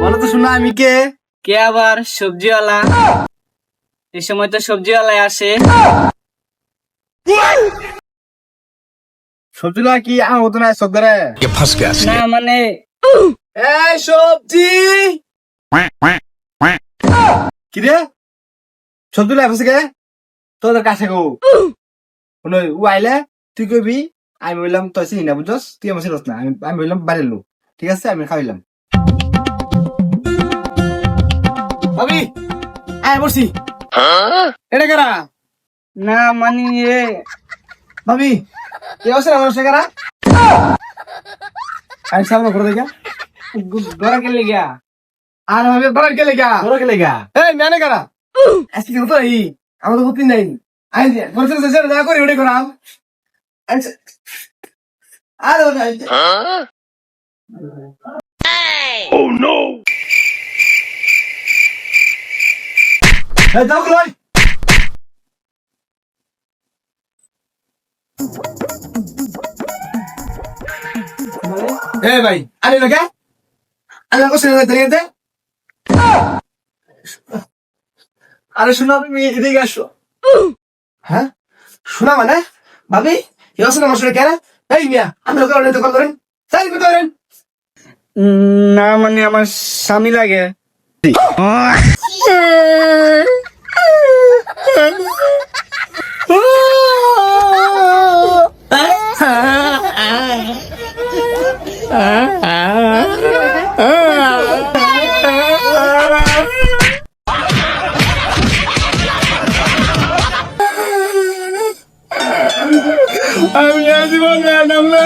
বলো তো শোনা আমি কে? কে আবার? সবজিওয়ালা। এই সময় তো সবজিওয়ালায় আসে। সবজিলা কি? না মানে সবজি! কি রে? সবজিলা ফেসে তোদের কাছে গো ও আইলে তুই কবি আমি বললাম তো চিনি না বুঝছ তুই আমার আমি আমি বললাম বাড়ির লোক। ঠিক আছে আমি খাইলাম ভাবি আয় বসি। এটা কারা? না মানে এ। ভাবি কে আছে আমার সেকারা আমি সামনে করে দেখা ঘরে কে লেগা আর ভাবি বড় কে লেগা বড় কে লেগা এই মেনে করা? আজকে তো এই আমাদের হতি নাই আই বলছে না করে ওটা করাম আচ্ছা। আর ওটা এই দাও লই এই ভাই আরে লগা আল্লাহ কোসে দাঁড়িয়ে আরে শোনা তুমি এদিকে আসো হ্যাঁ শোনা মানে ভাবি ইয়সন আমার সঙ্গে কেন এই মিয়া আমি লোকের অনেক দোকান তাই করতে পারেন না মানে আমার স্বামী লাগে। আমি আজীবন ম্যাডাম না।